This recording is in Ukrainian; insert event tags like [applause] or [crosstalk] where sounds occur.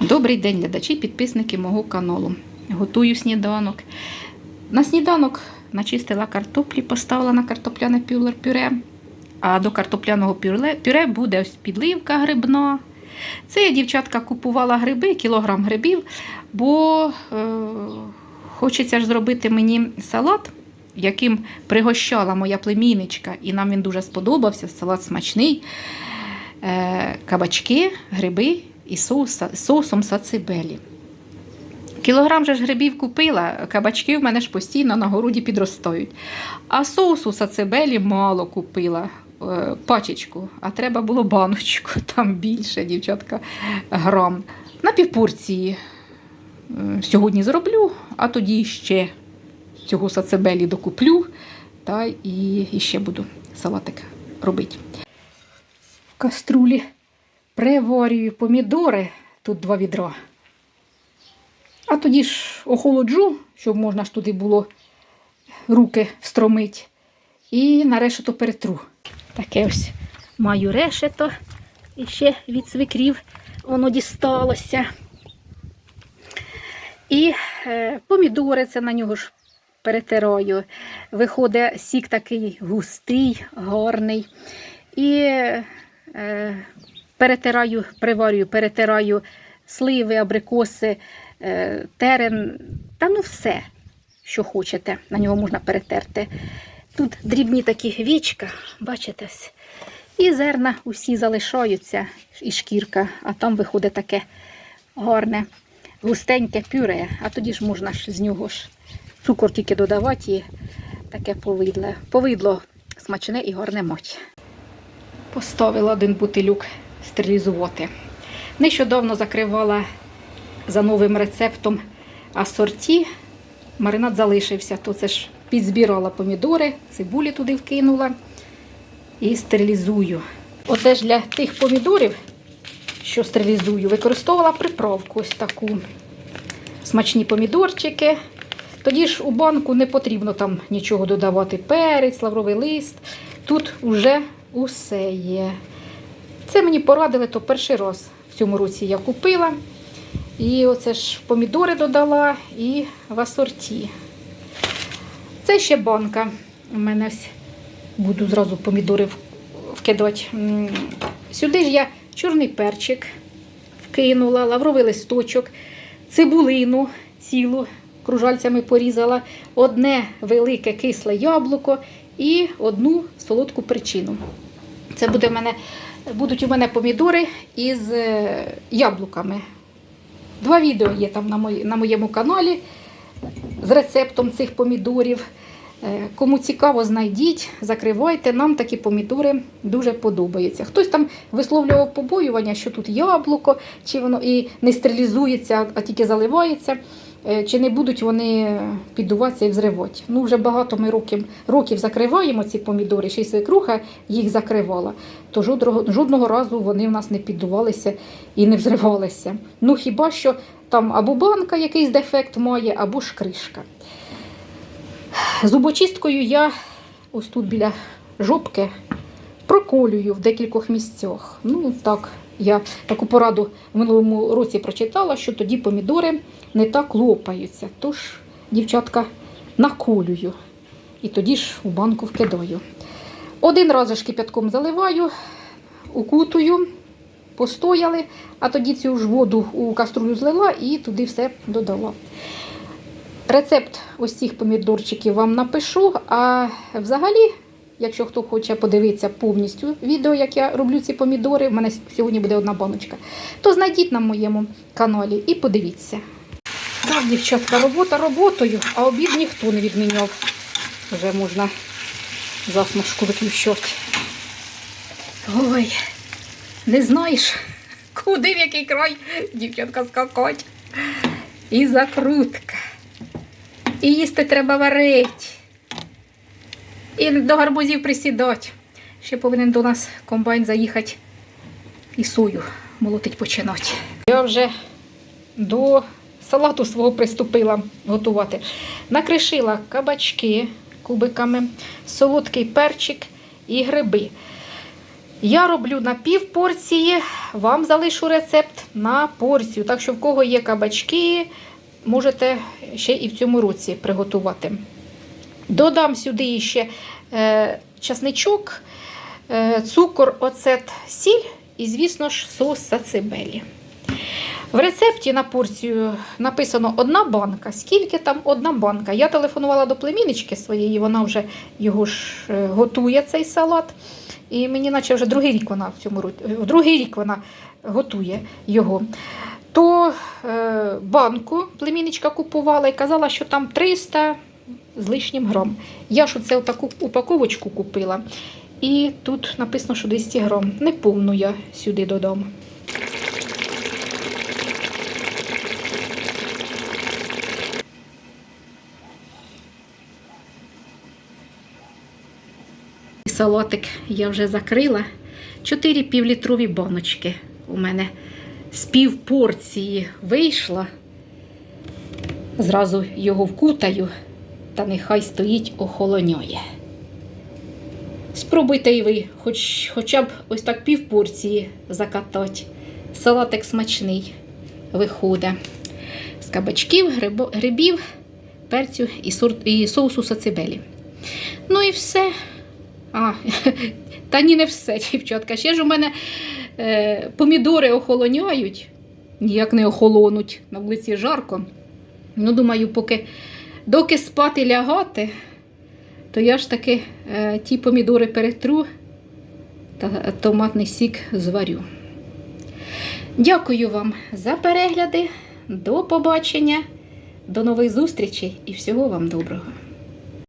Добрий день, глядачі, підписники мого каналу. Готую сніданок. На сніданок начистила картоплі, поставила на картопляне пюре-. А до картопляного пюре буде ось підливка грибна. Це я, дівчатка, купувала гриби, кілограм грибів, бо е, хочеться ж зробити мені салат, яким пригощала моя племінничка, і нам він дуже сподобався. Салат смачний. Е, кабачки, гриби і соус, соусом сацибелі. Кілограм же ж грибів купила, кабачки в мене ж постійно на городі підростають. А соусу сацибелі мало купила е, пачечку, а треба було баночку, [laughs] там більше, дівчатка, грам. На півпорції е, сьогодні зроблю, а тоді ще цього сацибелі докуплю та і, і ще буду салатик робити. В каструлі приварюю помідори, тут два відра. А тоді ж охолоджу, щоб можна ж туди було руки встромити. І на решето перетру. Таке ось маю решето. І ще від свикрів воно дісталося. І е, помідори це на нього ж перетираю. Виходить сік такий густий, гарний. І е, перетираю, приварюю, перетираю сливи, абрикоси, е, терен, та ну все, що хочете, на нього можна перетерти. Тут дрібні такі вічка, бачите? І зерна усі залишаються, і шкірка, а там виходить таке гарне, густеньке пюре, а тоді ж можна ж з нього ж цукор тільки додавати і таке повидло. Повидло смачне і гарне мать. Поставила один бутилюк стерилізувати. Нещодавно закривала за новим рецептом асорті. Маринад залишився, то це ж підзбирала помідори, цибулі туди вкинула і стерилізую. Оце ж для тих помідорів, що стерилізую, використовувала приправку ось таку. Смачні помідорчики. Тоді ж у банку не потрібно там нічого додавати. Перець, лавровий лист. Тут вже усе є. Це мені порадили, то перший раз в цьому році я купила. І оце ж помідори додала і в асорті. Це ще банка. У мене буду зразу помідори вкидати. Сюди ж я чорний перчик вкинула, лавровий листочок, цибулину цілу кружальцями порізала, одне велике кисле яблуко і одну солодку перчину. Це буде в мене, будуть у мене помідори із е, яблуками. Два відео є там на, моєму каналі з рецептом цих помідорів. Е, Кому цікаво, знайдіть, закривайте. Нам такі помідори дуже подобаються. Хтось там висловлював побоювання, що тут яблуко, чи воно і не стерилізується, а тільки заливається. Е, Чи не будуть вони піддуватися і взривати. Ну, вже багато ми років, років закриваємо ці помідори, ще й свекруха їх закривала, то жодного, жодного разу вони в нас не піддувалися і не взривалися. Ну хіба що там або банка якийсь дефект має, або ж кришка. Зубочисткою я ось тут біля жопки проколюю в декількох місцях. Ну, так, я таку пораду в минулому році прочитала, що тоді помідори не так лопаються. Тож, дівчатка, наколюю. І тоді ж у банку вкидаю. Один раз же кипятком заливаю, укутую, постояли, а тоді цю ж воду у каструлю злила і туди все додала. Рецепт ось цих помідорчиків вам напишу. А взагалі, якщо хто хоче подивитися повністю відео, як я роблю ці помідори, в мене сьогодні буде одна баночка, то знайдіть на моєму каналі і подивіться. Так, дівчатка, робота роботою, а обід ніхто не відміняв. Вже можна засмажку виключати. Ой, не знаєш, куди в який край дівчатка скакать. І закрутка. І їсти треба варити. І до гарбузів присідати. Ще повинен до нас комбайн заїхати і сою молотить починати. Я вже до салату свого приступила готувати. Накришила кабачки кубиками, солодкий перчик і гриби. Я роблю на пів порції, вам залишу рецепт на порцію. Так що в кого є кабачки, можете ще і в цьому році приготувати. Додам сюди ще е, часничок, е, цукор, оцет, сіль і, звісно ж, соус сацибелі. В рецепті на порцію написано одна банка. Скільки там одна банка? Я телефонувала до племіннички своєї, вона вже його ж е, готує цей салат. І мені наче вже другий рік вона в цьому другий рік вона готує його. То е, банку племінничка купувала і казала, що там 300 з лишнім грам. Я ж оце таку упаковочку купила. І тут написано, що 200 грам. Не повну я сюди додам. Салатик я вже закрила. Чотири півлітрові баночки у мене з пів порції вийшло. Зразу його вкутаю, та нехай стоїть охолоняє. Спробуйте і ви, хоч, хоча б ось так пів порції закатати. Салатик смачний виходить. З кабачків, грибів, перцю і, сор- і соусу сацибелі. Ну і все. А, [laughs] та ні, не все, дівчатка. Ще ж у мене е, помідори охолоняють, ніяк не охолонуть, на вулиці жарко. Ну, думаю, поки доки спати лягати, то я ж таки е, ті помідори перетру та томатний сік зварю. Дякую вам за перегляди. До побачення, до нових зустрічей і всього вам доброго.